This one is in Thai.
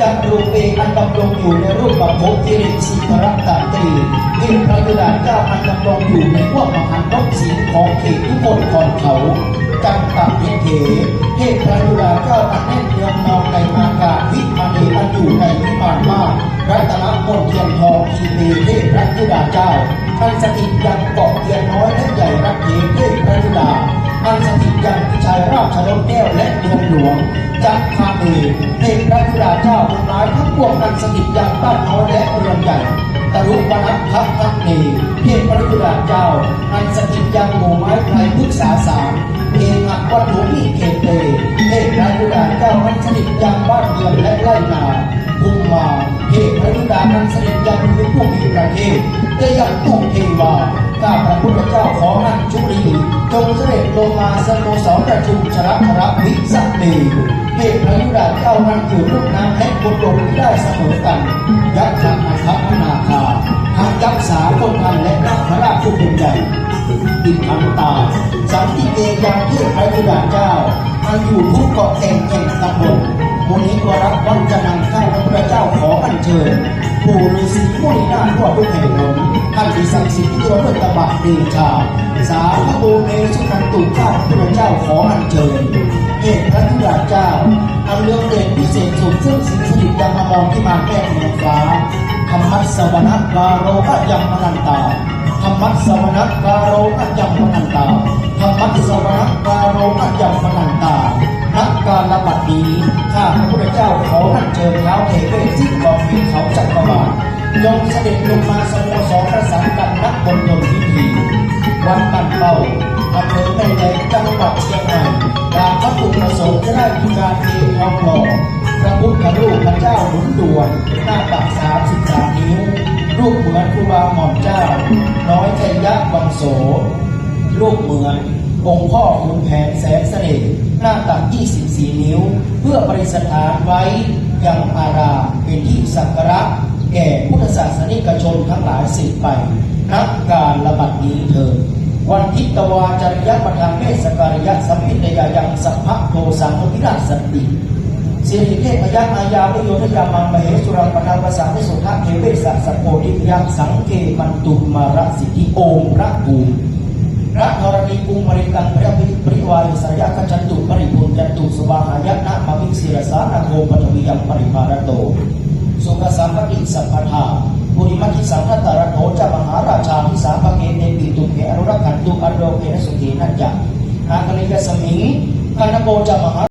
จักรูปเองอันดำรงอยู่ในรูปแบบภพกิริสีพระตาตรีเห็นพระยุดาเจ้าอันดำรงอยู่ในพวกมหันตกสิงของเขตทุกคนก่อนเขาจังตับเทเถเทพพระยุดาเจ้าอันแน่นเนืองนองในอากาศวิมานีอันอยู่ในวิมานมากรัตนมนต์เทียนทองทีเมเทพพระยุดาเจ้าท่านสถิตยังเกาะเทียนน้อย ราชรถแก้วและเมืองหลวงจักคาเมเทพพระธิดาเจ้าทั้งหลายทั้งปวงนั้นสถิตยังบ้านน้อยและเรือนใหญ่ตรุวนัทพักพักเนเทพพระธิดาเจ้าอันสถิตยังหมู่ไม้ไพรพฤกษาสามเอหักวัตถุมิเขตเตเทพพระธิดาเจ้าอันสถิตยังบ้านเรือนและไร่นาภูมิมาเทพพระธิดาอันสถิตยังคือผู้มีประเทศได้อยังตุเทวา ข้าพระพุทธเจ้าขอท่านจุลีจงเสด็จลงมาสโมสรประชุมชรพระวิสัตเตเทพพระยุดาเจ้านั้นอยู่รุ่นน้ำและบนลมได้เสมอกันยักษ์ขันทัพนาคาทางยักษ์สาคนทันและนักพระราชผู้เป็นใหญ่อินทันตาสันติเกยังเทพพระยุดาเจ้าอันอยู่ทุกเกาะแห่งแห่งตำบลมุนีวรักวันจะนำข้า พระเจ้าขออัญเชิญปู่ฤาษีมุนีนาทั่วทุกแห่งหนท่านที่ศักดิ์สิทธิ์ตัวด้วยตบะเดชา สาพระโอเมสุขันตุข้าพระเจ้าขออัญเชิญเอกพระธุดาเจ้าอันเลืองเด่นพิเศษสุดซึ่งสิงสถิตยังมามองที่มาแก้เมืองฟ้าธรรมัสสวนักกาโรพยังมนันตาธรรมัสสวนักกาโรพยังมนันตาธรรมัสสวนักกาโรพยังมนันตา บัดนี้ข้าพระพุทธเจ้าขออัญเชิญเท้าเทเวศที่กองพิเขาจักรวาลยงเสด็จลงมาสโมสรประสานกันนักบนยนพิธีวันตั้งเป้าอำเภอแม่แตงจังหวัดเชียงใหม่การพระปุประสงค์จะได้มีการเททองหล่อพระพุทธรูปพระเจ้าหนุนด่วนหน้าตักสามสิบสามนิ้ว รูปเหมือนครูบาหม่อมเจ้า น้อยใจยักษ์วังโสรูปเหมือน องค์พ่อขุนแผนแสนเสน่ห์หน้าตัก 24 นิ้ว เพื่อประดิษฐานไว้ยังอารามเป็นที่สักการะแก่พุทธศาสนิกชนทั้งหลายสืบไป นักการระบัดนี้เถิดวันทิตวาจริยปทางเมสการยะสัมพิทยายังสัพพโทสังอภิราชสติสิริเทพยักษ์อายาวิโยทยามังมเหสุรังปนาภาษาทิสุทะเทเวสัสสโพธิยักษ์สังเกมันตุมารสิทธิโอมพระภูมิ พระธรณีกุมบริกังพระวิปริวายุสยกัจจันตุปริภูมิจันตุสวาหายะนะมวิศิรสานาโกปทวียังปริภารโตสุขสัมปติสัพพทาบุริมัติสังฆตารโถจะมหาราชาพิสาภเกเนปิตุเกอรุรักขันตุอันโดเกนสุเกนัจจะนาคลิกสมิงคานโกจะมหา